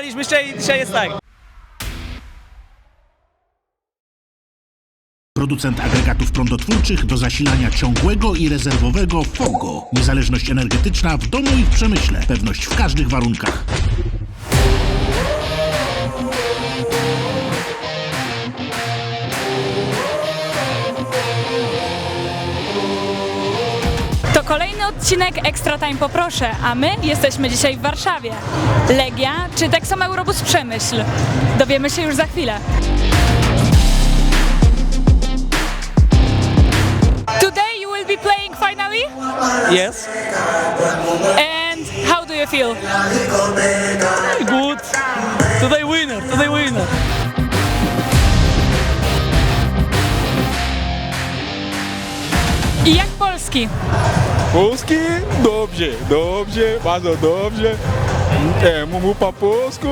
Graliśmy dzisiaj, dzisiaj jest tak. Producent agregatów prądotwórczych do zasilania ciągłego i rezerwowego FOGO. Niezależność energetyczna w domu i w przemyśle. Pewność w każdych warunkach. Odcinek Extra Time Poproszę, a my jesteśmy dzisiaj w Warszawie. Legia czy Texom Eurobus Przemyśl? Dowiemy się już za chwilę. Today you will be playing finally Yes. and how do you feel? Good. Today winner, today winner. I jak Polski? Polski? Dobrze, dobrze, bardzo dobrze. E, mu po polsku?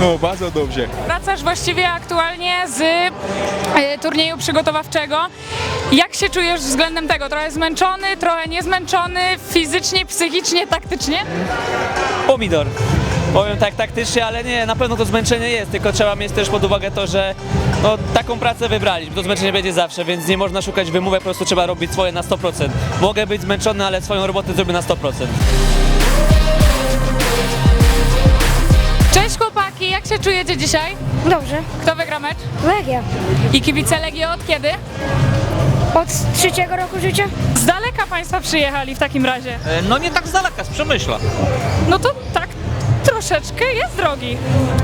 No, bardzo dobrze. Wracasz właściwie aktualnie z e, turnieju przygotowawczego. Jak się czujesz względem tego? Trochę zmęczony, trochę niezmęczony, fizycznie, psychicznie, taktycznie? Pomidor. Powiem tak taktycznie, ale nie, na pewno to zmęczenie jest, tylko trzeba mieć też pod uwagę to, że no, taką pracę wybraliśmy, to zmęczenie będzie zawsze, więc nie można szukać wymówek, po prostu trzeba robić swoje na 100%. Mogę być zmęczony, ale swoją robotę zrobię na 100%. Cześć chłopaki, jak się czujecie dzisiaj? Dobrze. Kto wygra mecz? Legia. I kibice Legii od kiedy? Od trzeciego roku życia? Z daleka Państwo przyjechali w takim razie. E, No nie tak z daleka, z Przemyśla. No to tak troszeczkę jest drogi.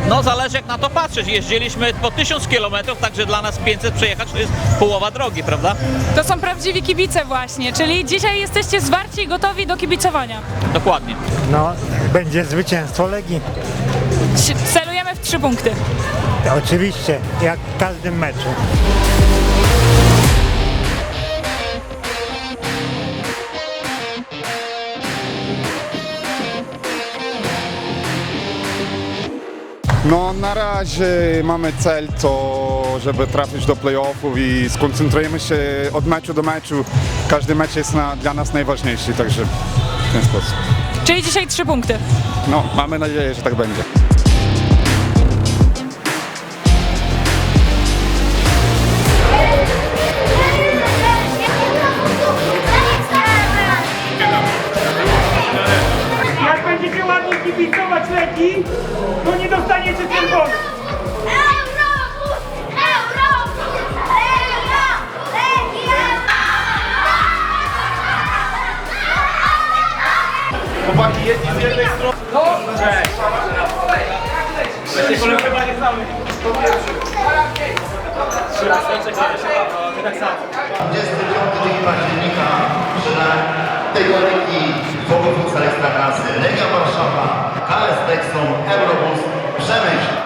No zależy jak na to patrzeć. Jeździliśmy po 1000 km, także dla nas 500 przejechać to jest połowa drogi, prawda? To są prawdziwi kibice właśnie, czyli dzisiaj jesteście zwarci i gotowi do kibicowania. Dokładnie. No, będzie zwycięstwo Legii. Celujemy w trzy punkty. Oczywiście, jak w każdym meczu. No, na razie mamy cel to, żeby trafić do playoffów i skoncentrujemy się od meczu do meczu. Każdy mecz jest na, dla nas najważniejszy, także w ten sposób. Czyli dzisiaj trzy punkty. No, mamy nadzieję, że tak będzie. Października finale tego ligi Bogowca Ekstraklasy Legia Warszawa, KS Texom, Eurobus, Przemyśl.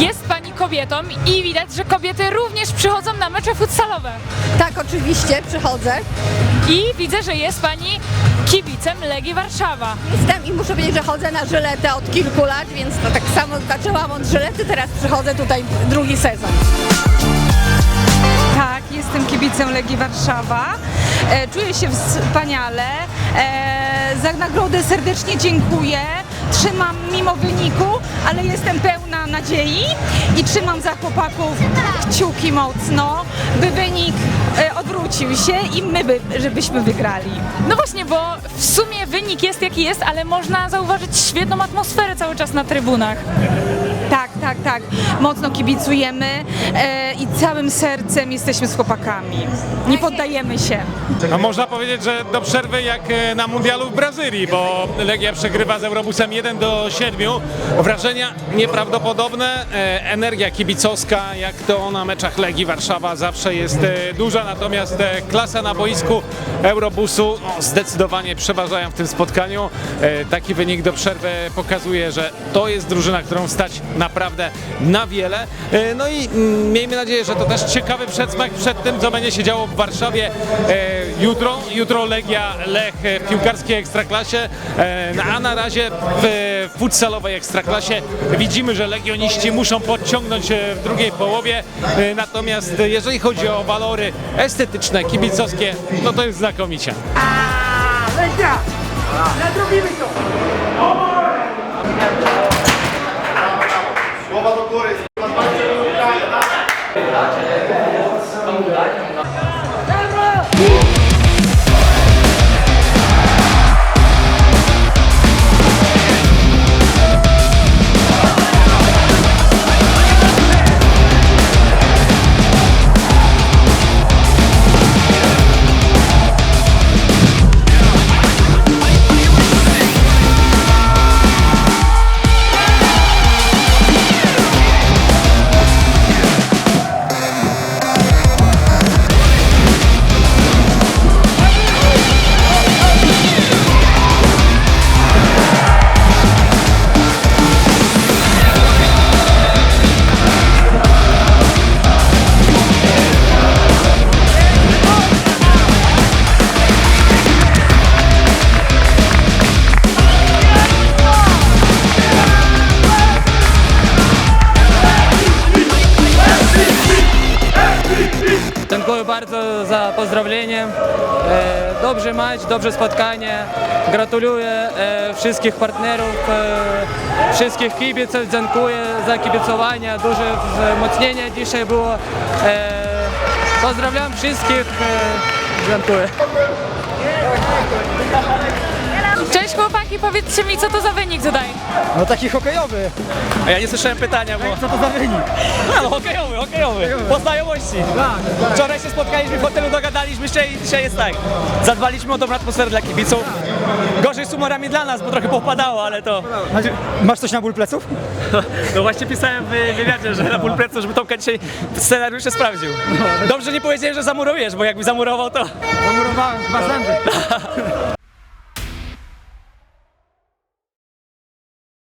Jest pani kobietą i widać, że kobiety również przychodzą na mecze futsalowe. Tak, oczywiście, przychodzę. I widzę, że jest pani kibicem Legii Warszawa. Jestem i muszę powiedzieć, że chodzę na żyletę od kilku lat, więc to tak samo zaczęłam od żylety, teraz przychodzę tutaj drugi sezon. Tak, jestem kibicem Legii Warszawa. E, czuję się wspaniale. E, za nagrodę serdecznie dziękuję. Trzymam mimo wyniku, ale jestem pełna nadziei i trzymam za chłopaków kciuki mocno, by wynik e, odwrócił się i my, by, żebyśmy wygrali. No właśnie, bo w sumie wynik jest jaki jest, ale można zauważyć świetną atmosferę cały czas na trybunach. Tak, tak, tak. Mocno kibicujemy e, i całym sercem jesteśmy z chłopakami. Nie poddajemy się. Można powiedzieć, że do przerwy jak e, na mundialu w Brazylii, bo Legia przegrywa z Eurobusem 1 do 7. Wrażenia nieprawdopodobne, e, energia kibicowska, jak to na meczach Legii Warszawa zawsze jest e, duża, natomiast e, klasa na boisku Eurobusu no, zdecydowanie przeważają w tym spotkaniu. E, Taki wynik do przerwy pokazuje, że to jest drużyna, którą stać naprawdę na wiele. No i mm, miejmy nadzieję, że to też ciekawy przedsmak przed tym, co będzie się działo w Warszawie jutro. Jutro Legia Lech w piłkarskiej ekstraklasie, e, a na razie w futsalowej ekstraklasie widzimy, że legioniści muszą podciągnąć w drugiej połowie. E, Natomiast jeżeli chodzi o walory estetyczne, kibicowskie, no to jest znakomicie. To! Dziękuję za pozdrowienie. E, Dobrze mecz, dobrze spotkanie. Gratuluję e, wszystkich partnerów, e, wszystkich kibiców. Dziękuję za kibicowanie. Duże wzmocnienie dzisiaj było. Pozdrawiam wszystkich. Dziękuję. Powiedzcie mi, co to za wynik tutaj? No taki hokejowy. A ja nie słyszałem pytania, bo... Co to za wynik? No, hokejowy, hokejowy. Po znajomości. Wczoraj się spotkaliśmy w hotelu, dogadaliśmy się i dzisiaj jest tak. Zadbaliśmy o dobrą atmosferę dla kibiców. Gorzej z humorami dla nas, bo trochę popadało, ale to... Masz coś na ból pleców? No właśnie pisałem w wywiadzie, że na ból plecu, żeby Tomka dzisiaj scenariusze sprawdził. Dobrze nie powiedziałem, że zamurujesz, bo jakby zamurował to... Zamurowałem dwa zęby.